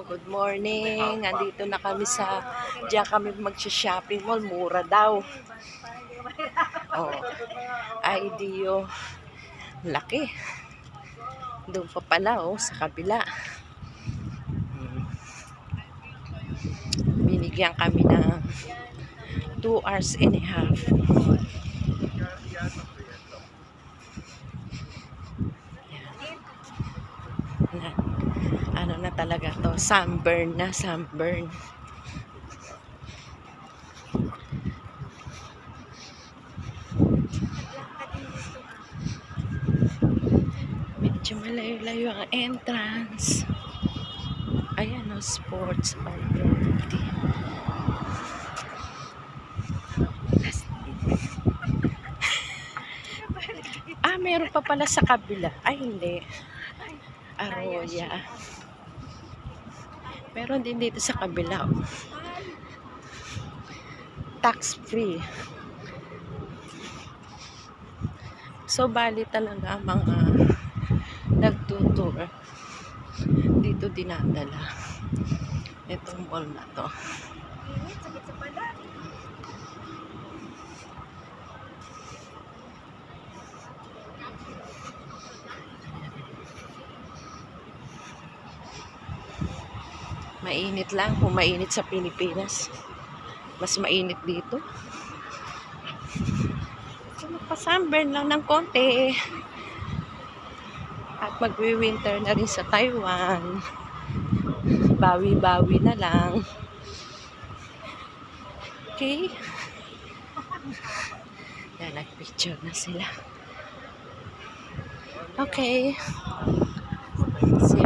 Oh, good morning. Andito na kami sa diyan kami mag-shopping mall, mura daw. Oh. IDO. Laki. Doon pa pala oh, sa kabila. Binigyan kami ng 2 hours and a half. na ano na talaga to sunburn na sunburn. Medyo malayo-layo ang entrance. Ayan o sports already ah meron pa pala sa kabila. Ay hindi. Arroya. Meron din dito sa kabila. Tax free. So, bali talaga mga nagtutour. Dito dinadala. Itong mall na to. Mainit lang kung mainit sa Pilipinas. Mas mainit dito. So, magpa-sunburn lang ng konti. At magwi-winter na rin sa Taiwan. Bawi-bawi na lang. Okay. Yan, nag-picture na sila. Okay. See